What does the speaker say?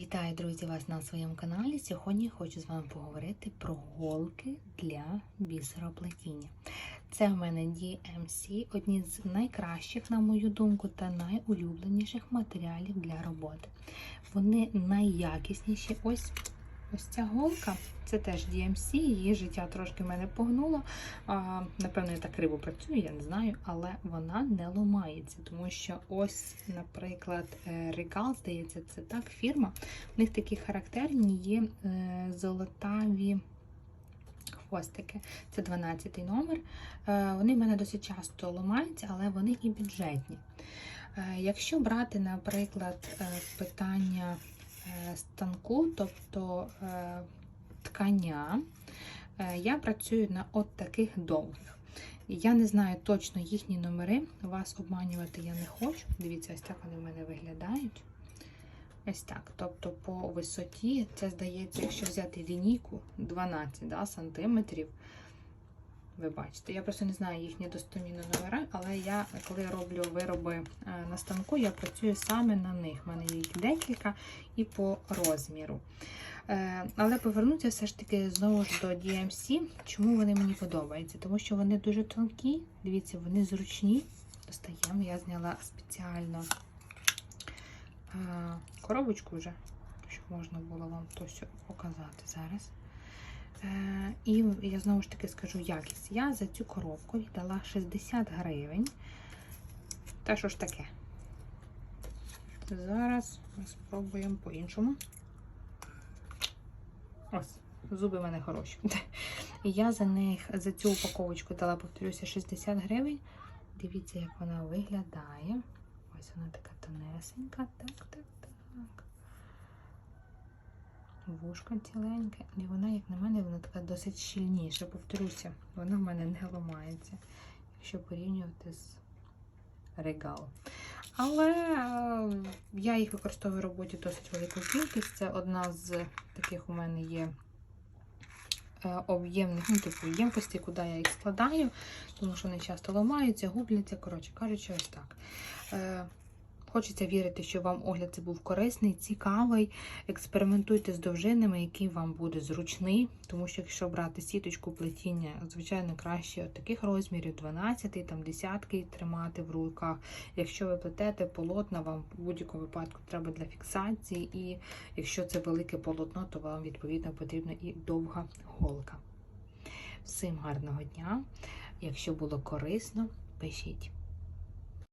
Вітаю, друзі, вас на своєму каналі. Сьогодні хочу з вами поговорити про голки для бісероплетіння. Це в мене DMC, одні з найкращих, на мою думку, та найулюбленіших матеріалів для роботи. Вони найякісніші. Ось ось ця голка. Це теж DMC, її життя трошки мене погнуло. А, напевно, я так криво працюю, я не знаю, але вона не ламається, тому що ось, наприклад, Regal, здається, це так фірма. В них такі характерні є е, золотаві хвостики. Це 12 номер. Е, вони в мене досить часто ламаються, але вони і бюджетні. Е, якщо брати, наприклад, е, питання е, станку, тобто е, ткання, е, я працюю на от таких довгих. Я не знаю точно їхні номери, вас обманювати я не хочу. Дивіться, ось так вони в мене виглядають. Ось так. Тобто по висоті, це здається, якщо взяти лінійку 12 да, сантиметрів. Ви бачите, я просто не знаю їхні достомінні номери, але я, коли роблю вироби е, на станку, я працюю саме на них. У мене їх декілька і по розміру. Е, Але повернуся все ж таки знову ж до DMC. Чому вони мені подобаються? Тому що вони дуже тонкі, дивіться, вони зручні. Достаємо, я зняла спеціально е, коробочку вже, щоб можна було вам то показати зараз. Е, І я знову ж таки скажу якість. Я за цю коробку віддала 60 гривень. Та що ж таке? Зараз спробуємо по-іншому. Ось, зуби в мене хороші. Я за них, за цю упаковочку дала, повторюся, 60 гривень. Дивіться, як вона виглядає. Ось вона така тонесенька. Так, так, так. Вушка ціленьке. І вона, як на мене, вона така досить щільніша. Повторюся, вона в мене не ламається, якщо порівнювати з регал. Але е, я їх використовую в роботі досить велику кількість. Це одна з таких у мене є е, об'ємних, ну, типу, ємкостей, куди я їх складаю, тому що вони часто ламаються, губляться. Коротше кажучи, ось так. Хочеться вірити, що вам огляд це був корисний, цікавий. Експериментуйте з довжинами, який вам буде зручний. Тому що якщо брати сіточку плетіння, звичайно, краще от таких розмірів 12, там десятки тримати в руках. Якщо ви плетете полотна, вам в будь-якому випадку треба для фіксації. І якщо це велике полотно, то вам відповідно потрібна і довга голка. Всім гарного дня! Якщо було корисно, пишіть.